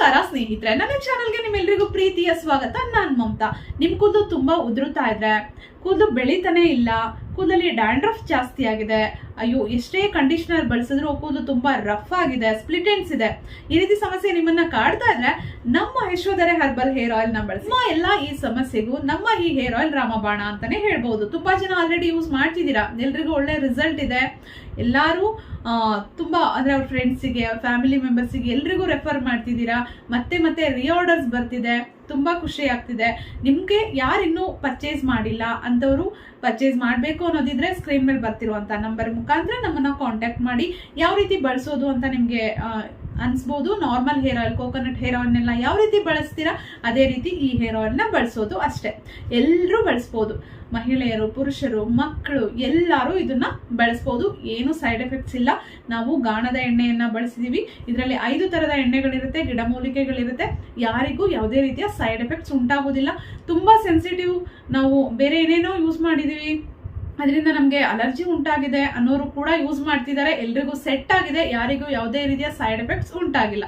cara, ಸ್ನೇಹಿತರೆ, ನನ್ನ ಚಾನಲ್ಗೆ ನಿಮ್ಮೆಲ್ಲರಿಗೂ ಪ್ರೀತಿಯ ಸ್ವಾಗತ. ನಾನು ಮಮತಾ. ನಿಮ್ಮ ಕೂದಲು ತುಂಬಾ ಉದುರುತ್ತಾ ಇದ್ರೆ, ಕೂದಲು ಬೆಳೀತಾನೆ ಇಲ್ಲ, ಕೂದಲಲ್ಲಿ ಡ್ಯಾಂಡ್ರಫ್ ಜಾಸ್ತಿ ಆಗಿದೆ. ಅಯ್ಯೋ, ಎಷ್ಟೇ ಕಂಡೀಷನರ್ ಬಳಸಿದ್ರು ಕೂದಲು ತುಂಬಾ ರಫ್ ಆಗಿದೆ ಸ್ಪ್ಲಿಟೆನ್ಸ್ ಇದೆ. ಈ ರೀತಿ ಸಮಸ್ಯೆ ನಿಮ್ಮನ್ನ ಕಾಡ್ತಾ ಇದ್ರೆ, ನಮ್ಮ ಯಶೋಧರೆ ಹರ್ಬಲ್ ಹೇರ್ ಆಯಿಲ್ನ ಬಳಸಿ ಎಲ್ಲ ಈ ಸಮಸ್ಯೆಗೂ ನಮ್ಮ ಈ ಹೇರ್ ಆಯಿಲ್ ರಾಮಬಾಣ ಅಂತಾನೆ ಹೇಳ್ಬಹುದು ತುಂಬಾ ಜನ ಆಲ್ರೆಡಿ ಯೂಸ್ ಮಾಡ್ತಿದ್ದೀರಾ? ಎಲ್ರಿಗೂ ಒಳ್ಳೆ ರಿಸಲ್ಟ್ ಇದೆ. ಎಲ್ಲಾರು ತುಂಬಾ, ಅಂದ್ರೆ ಅವ್ರ ಫ್ರೆಂಡ್ಸಿಗೆ ಫ್ಯಾಮಿಲಿ ಮೆಂಬರ್ಸಿಗೆ ಎಲ್ರಿಗೂ ರೆಫರ್ ಮಾಡ್ತಿದ್ದೀರಾ? ಮತ್ತೆ ಮತ್ತೆ ರಿಆರ್ಡರ್ಸ್ ಬರ್ತಿದೆ, ತುಂಬಾ ಖುಷಿ ಆಗ್ತಿದೆ. ನಿಮ್ಗೆ ಯಾರಿನ್ನೂ ಪರ್ಚೇಸ್ ಮಾಡಿಲ್ಲ ಅಂತವರು ಪರ್ಚೇಸ್ ಮಾಡಬೇಕು ಅನ್ನೋದಿದ್ರೆ ಸ್ಕ್ರೀನ್ ಮೇಲೆ ಬರ್ತಿರುವಂತ ನಂಬರ್ ಮುಖಾಂತರ ನಮ್ಮನ್ನ ಕಾಂಟ್ಯಾಕ್ಟ್ ಮಾಡಿ, ಯಾವ ರೀತಿ ಬಳಸೋದು ಅಂತ ನಿಮ್ಗೆ ಅನ್ಸ್ಬೋದು. Normal hair oil coconut hair ಆಯಿಲ್ನೆಲ್ಲ ಯಾವ ರೀತಿ ಬಳಸ್ತೀರಾ? ಅದೇ ರೀತಿ ಈ ಹೇರ್ ಆಯಿಲ್ನ ಬಳಸೋದು ಅಷ್ಟೇ. ಎಲ್ಲರೂ ಬಳಸ್ಬೋದು. ಮಹಿಳೆಯರು, ಪುರುಷರು, ಮಕ್ಕಳು ಎಲ್ಲರೂ ಇದನ್ನ ಬಳಸ್ಬೋದು. ಏನು ಸೈಡ್ ಎಫೆಕ್ಟ್ಸ್ ಇಲ್ಲ. ನಾವು ಗಾಣದ ಎಣ್ಣೆಯನ್ನ ಬಳಸಿದೀವಿ. ಇದರಲ್ಲಿ ಐದು ತರದ ಎಣ್ಣೆಗಳಿರುತ್ತೆ ಗಿಡಮೂಲಿಕೆಗಳಿರುತ್ತೆ ಯಾರಿಗೂ ಯಾವುದೇ ರೀತಿಯ ಸೈಡ್ ಎಫೆಕ್ಟ್ಸ್ ಉಂಟಾಗೋದಿಲ್ಲ ತುಂಬಾ ಸೆನ್ಸಿಟಿವ್ ನಾವು ಬೇರೆ ಏನೇನೋ ಯೂಸ್ ಮಾಡಿದೀವಿ. ಅದರಿಂದ ನಮಗೆ ಅಲರ್ಜಿ ಉಂಟಾಗಿದೆ ಅನ್ನೋರು ಕೂಡ ಯೂಸ್ ಮಾಡ್ತಿದ್ದಾರೆ. ಎಲ್ರಿಗೂ ಸೆಟ್ ಆಗಿದೆ. ಯಾರಿಗೂ ಯಾವುದೇ ರೀತಿಯ ಸೈಡ್ ಎಫೆಕ್ಟ್ಸ್ ಉಂಟಾಗಿಲ್ಲ.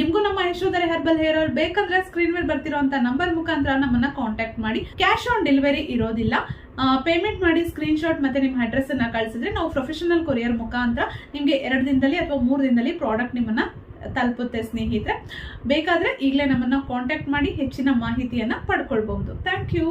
ನಿಮಗೂ ನಮ್ಮ ಯಶೋಧರೆ ಹರ್ಬಲ್ ಹೇರ್ ಆಯಿಲ್ ಬೇಕಂದ್ರೆ ಸ್ಕ್ರೀನ್ ಮೇಲೆ ಬರ್ತಿರುವಂತ ನಂಬರ್ ಮುಖಾಂತರ ನಮ್ಮನ್ನ ಕಾಂಟ್ಯಾಕ್ಟ್ ಮಾಡಿ. ಕ್ಯಾಶ್ ಆನ್ ಡೆಲಿವರಿ ಇರೋದಿಲ್ಲ. ಪೇಮೆಂಟ್ ಮಾಡಿ ಸ್ಕ್ರೀನ್ ಶಾಟ್ ಮತ್ತೆ ನಿಮ್ಮ ಅಡ್ರೆಸ್ ಅನ್ನ ಕಳಿಸಿದ್ರೆ ನಾವು ಪ್ರೊಫೆಷನಲ್ ಕೊರಿಯರ್ ಮುಖಾಂತರ ನಿಮಗೆ ಎರಡು ದಿನದಲ್ಲಿ ಅಥವಾ ಮೂರು ದಿನದಲ್ಲಿ ಪ್ರಾಡಕ್ಟ್ ನಿಮ್ಮನ್ನ ತಲುಪುತ್ತೆ ಸ್ನೇಹಿತರೆ. ಬೇಕಾದ್ರೆ ಈಗಲೇ ನಮ್ಮನ್ನ ಕಾಂಟ್ಯಾಕ್ಟ್ ಮಾಡಿ ಹೆಚ್ಚಿನ ಮಾಹಿತಿಯನ್ನ ಪಡ್ಕೊಳ್ಬಹುದು. Thank you